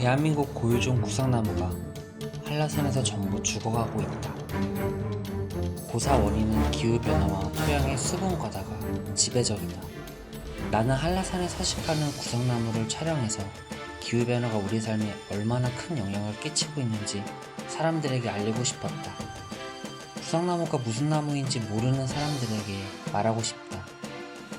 대한민국 고유종 구상나무가 한라산에서 전부 죽어가고 있다. 고사 원인은 기후변화와 토양의 수분 과다가 지배적이다. 나는 한라산에 서식하는 구상나무를 촬영해서 기후변화가 우리 삶에 얼마나 큰 영향을 끼치고 있는지 사람들에게 알리고 싶었다. 구상나무가 무슨 나무인지 모르는 사람들에게 말하고 싶다.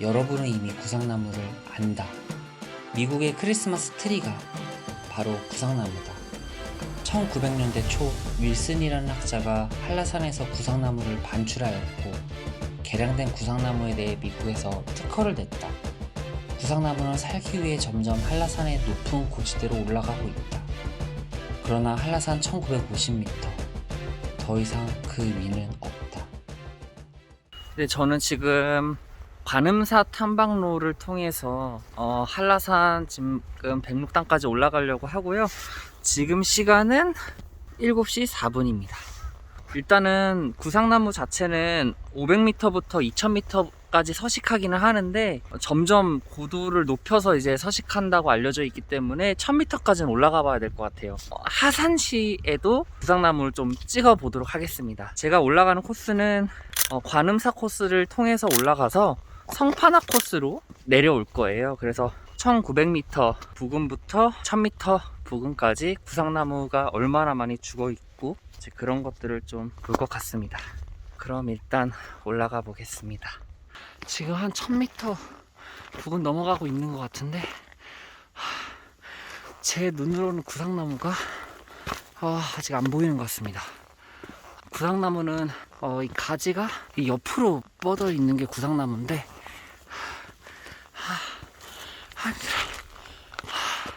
여러분은 이미 구상나무를 안다. 미국의 크리스마스 트리가 바로 구상나무다. 1900년대 초 윌슨이라는 학자가 한라산에서 구상나무를 반출하였고 개량된 구상나무에 대해 미국에서 특허를 냈다. 구상나무는 살기 위해 점점 한라산의 높은 고지대로 올라가고 있다. 그러나 한라산 1950m 더 이상 그 위는 없다. 네, 저는 지금 관음사 탐방로를 통해서 어, 한라산 지금 백록당까지 올라가려고 하고요. 지금 시간은 7시 4분입니다. 일단은 구상나무 자체는 500m부터 2000m까지 서식하기는 하는데 점점 고도를 높여서 이제 서식한다고 알려져 있기 때문에 1000m까지는 올라가 봐야 될 것 같아요. 어, 하산시에도 구상나무를 좀 찍어 보도록 하겠습니다. 제가 올라가는 코스는 어, 관음사 코스를 통해서 올라가서 성파나 코스로 내려올 거예요. 그래서 1900m 부근부터 1000m 부근까지 구상나무가 얼마나 많이 죽어 있고 이제 그런 것들을 좀 볼 것 같습니다. 그럼 일단 올라가 보겠습니다. 지금 한 1000m 부근 넘어가고 있는 것 같은데 하, 제 눈으로는 구상나무가 어, 아직 안 보이는 것 같습니다. 구상나무는 어, 이 가지가 이 옆으로 뻗어 있는 게 구상나무인데 하, 하, 하,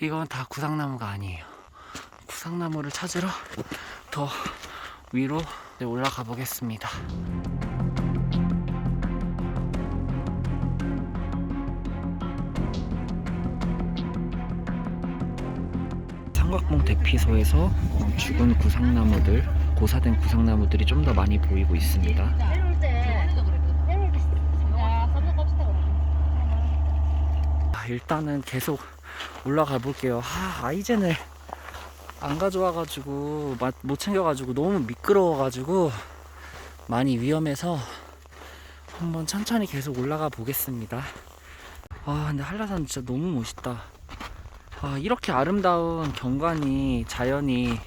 이건 다 구상나무가 아니에요. 구상나무를 찾으러 더 위로 올라가 보겠습니다. 삼각봉 대피소에서 어, 죽은 구상나무들, 고사된 구상나무들이 좀 더 많이 보이고 있습니다. 아, 일단은 계속 올라가 볼게요. 아, 아이젠을 안 가져와가지고 마- 못 챙겨가지고 너무 미끄러워가지고 많이 위험해서 한번 천천히 계속 올라가 보겠습니다. 아 근데 한라산 진짜 너무 멋있다. 아 이렇게 아름다운 경관이 자연이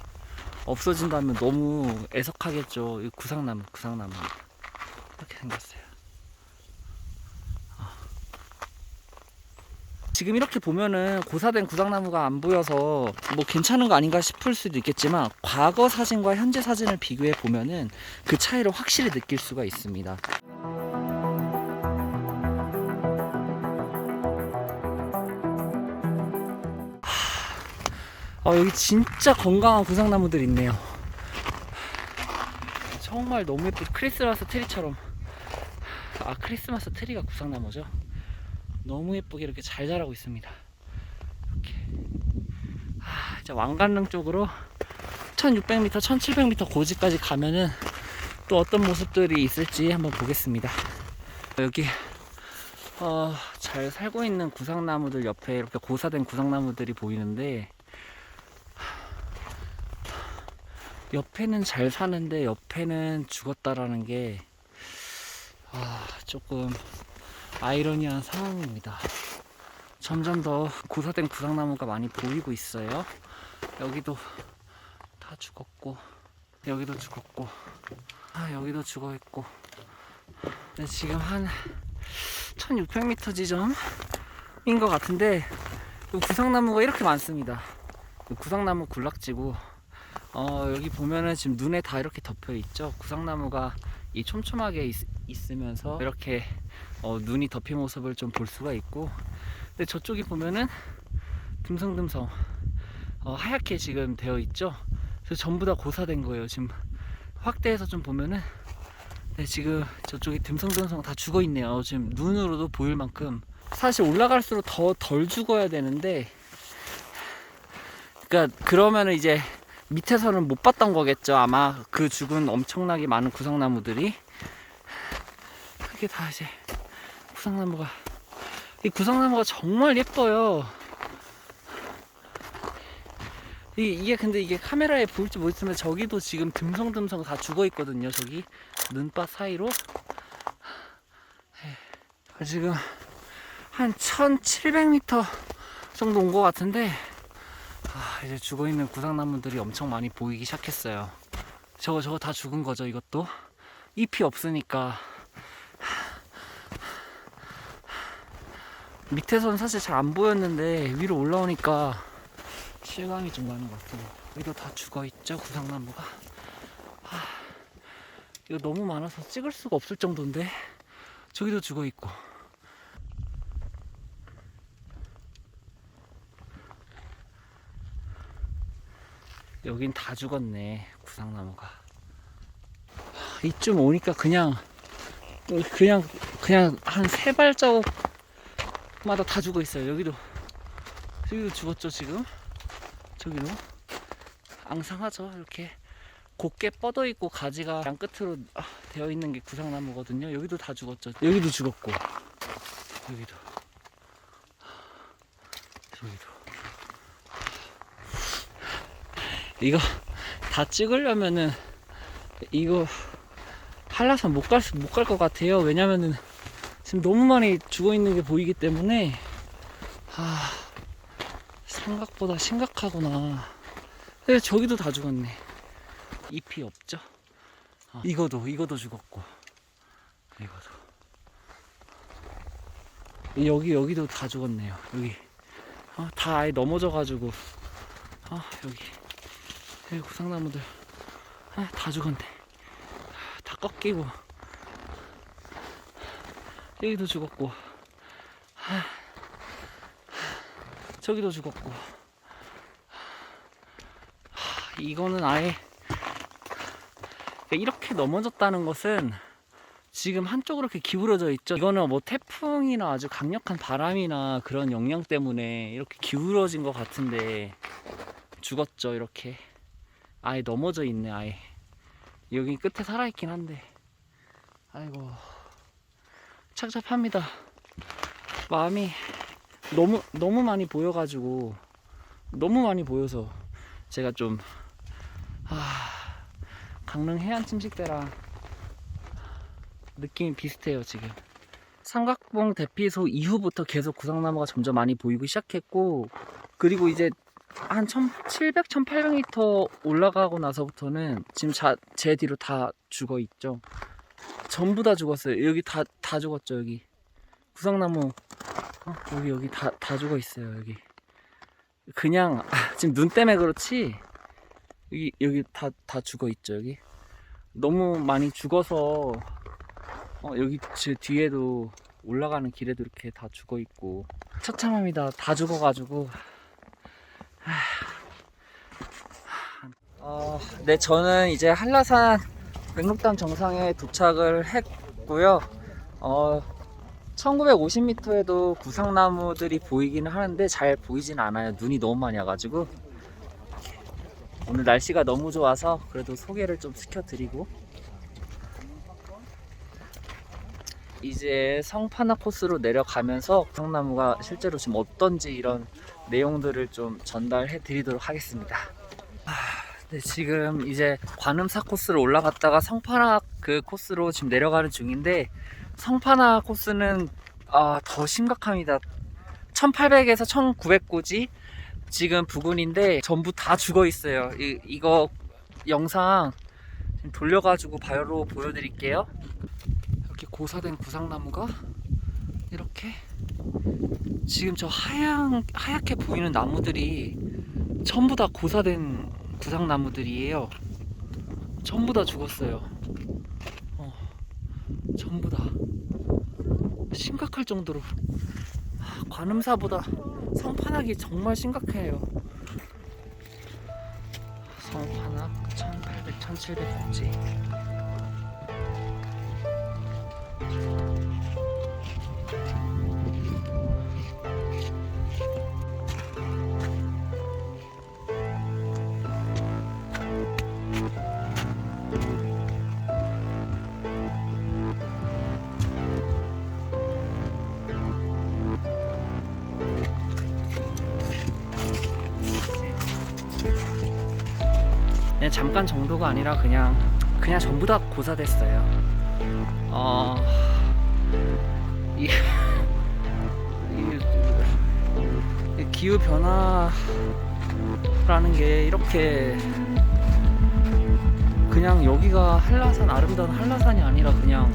없어진다면 너무 애석하겠죠. 이 구상나무 구상나무 이렇게 생겼어요. 지금 이렇게 보면은 고사된 구상나무가 안 보여서 뭐 괜찮은 거 아닌가 싶을 수도 있겠지만 과거 사진과 현재 사진을 비교해 보면은 그 차이를 확실히 느낄 수가 있습니다. 하, 아, 여기 진짜 건강한 구상나무들 있네요. 정말 너무 예쁘 크리스마스 트리처럼 아 크리스마스 트리가 구상나무죠. 너무 예쁘게 이렇게 잘 자라고 있습니다. 이렇게. 아, 이제 왕관릉 쪽으로 1600m, 1700m 고지까지 가면은 또 어떤 모습들이 있을지 한번 보겠습니다. 여기 어, 잘 살고 있는 구상나무들 옆에 이렇게 고사된 구상나무들이 보이는데 옆에는 잘 사는데 옆에는 죽었다라는 게 아, 조금 아이러니한 상황입니다. 점점 더 고사된 구상나무가 많이 보이고 있어요. 여기도 다 죽었고, 여기도 죽었고, 아, 여기도 죽어 있고. 네, 지금 한 1600m 지점인 것 같은데, 이 구상나무가 이렇게 많습니다. 이 구상나무 군락지고, 어, 여기 보면은 지금 눈에 다 이렇게 덮여 있죠. 구상나무가 이 촘촘하게 있, 있으면서 이렇게 어, 눈이 덮인 모습을 좀 볼 수가 있고 근데 저쪽에 보면은 듬성듬성 어, 하얗게 지금 되어 있죠? 그래서 전부 다 고사된 거예요 지금. 확대해서 좀 보면은 네, 지금 저쪽에 듬성듬성 다 죽어 있네요. 지금 눈으로도 보일 만큼. 사실 올라갈수록 더 덜 죽어야 되는데 그러니까 그러면은 이제 밑에서는 못 봤던 거겠죠 아마. 그 죽은 엄청나게 많은 구상나무들이. 그게 다 이제 구상나무가 이 구상나무가 정말 예뻐요 이게, 이게 근데 이게 카메라에 보일지 모르겠지만 저기도 지금 듬성듬성 다 죽어 있거든요. 저기 눈밭 사이로 에, 지금 한 1,700m 정도 온 것 같은데 아, 이제 죽어 있는 구상나무들이 엄청 많이 보이기 시작했어요. 저거 저거 다 죽은 거죠. 이것도 잎이 없으니까 밑에서는 사실 잘 안 보였는데 위로 올라오니까 실감이 좀 나는 것 같아요. 여기도 다 죽어 있죠 구상나무가. 하, 이거 너무 많아서 찍을 수가 없을 정도인데 저기도 죽어 있고. 여긴 다 죽었네 구상나무가. 하, 이쯤 오니까 그냥 그냥 그냥 한 세 발자국 마다 다 죽어 있어요. 여기도. 여기도 죽었죠 지금. 저기도. 앙상하죠 이렇게. 곱게 뻗어 있고 가지가 양 끝으로 아, 되어 있는 게 구상나무거든요. 여기도 다 죽었죠. 여기도 죽었고. 여기도. 여기도. 이거 다 찍으려면은 이거 한라산 못 갈 못 갈 것 같아요. 왜냐면은 지금 너무 많이 죽어 있는 게 보이기 때문에 아 생각보다 심각하구나. 근데 저기도 다 죽었네. 잎이 없죠? 어, 이거도, 이거도 죽었고. 이거도. 여기, 여기도 다 죽었네요. 여기. 어, 다 아예 넘어져가지고. 어, 여기. 여기 구상나무들. 아, 다 죽었네. 아, 다 꺾이고. 여기도 죽었고. 아, 저기도 죽었고 하, 이거는 아예 이렇게 넘어졌다는 것은 지금 한쪽으로 이렇게 기울어져 있죠. 이거는 뭐 태풍이나 아주 강력한 바람이나 그런 영향 때문에 이렇게 기울어진 것 같은데 죽었죠 이렇게. 아예 넘어져 있네 아예. 여기 끝에 살아있긴 한데. 아이고 착잡합니다. 마음이 너무 너무 많이 보여가지고 너무 많이 보여서 제가 좀 아, 강릉 해안 침식대랑 느낌이 비슷해요 지금. 삼각봉 대피소 이후부터 계속 구상나무가 점점 많이 보이기 시작했고 그리고 이제 한 1700, 1800m 올라가고 나서부터는 지금 자, 제 뒤로 다 죽어 있죠 전부 다 죽었어요. 여기 다, 다 죽었죠 여기. 구상나무. 어, 여기 여기 다, 다 죽어 있어요 여기. 그냥 아, 지금 눈 때문에 그렇지? 여기 여기 다, 다 죽어 있죠 여기? 너무 많이 죽어서 어, 여기 제 뒤에도 올라가는 길에도 이렇게 다 죽어 있고. 처참합니다. 다 죽어가지고. 어, 네 저는 이제 한라산 백록담 정상에 도착을 했고요 어, 1950m에도 구상나무들이 보이기는 하는데 잘 보이진 않아요. 눈이 너무 많이 와가지고. 오늘 날씨가 너무 좋아서 그래도 소개를 좀 시켜드리고. 이제 성파나 코스로 내려가면서 구상나무가 실제로 지금 어떤지 이런 내용들을 좀 전달해 드리도록 하겠습니다. 아, 네, 지금 이제 관음사 코스를 올라갔다가 성파나 그 코스로 지금 내려가는 중인데 성파나 코스는 아, 더 심각합니다. 1800에서 1900고지 지금 부근인데 전부 다 죽어 있어요. 이, 이거 영상 돌려가지고 바로 보여드릴게요. 이렇게 고사된 구상나무가 이렇게 지금 저 하얀 하얗게 보이는 나무들이 전부 다 고사된 구상나무들이에요. 전부 다 죽었어요. 어, 전부 다. 심각할 정도로 하, 관음사보다 성판악이 정말 심각해요. 성판악 1800, 1700까지. 잠깐 정도가 아니라 그냥 그냥 전부 다 고사됐어요. 어, 이, 이, 이 기후 변화라는 게 이렇게 그냥 여기가 한라산 아름다운 한라산이 아니라 그냥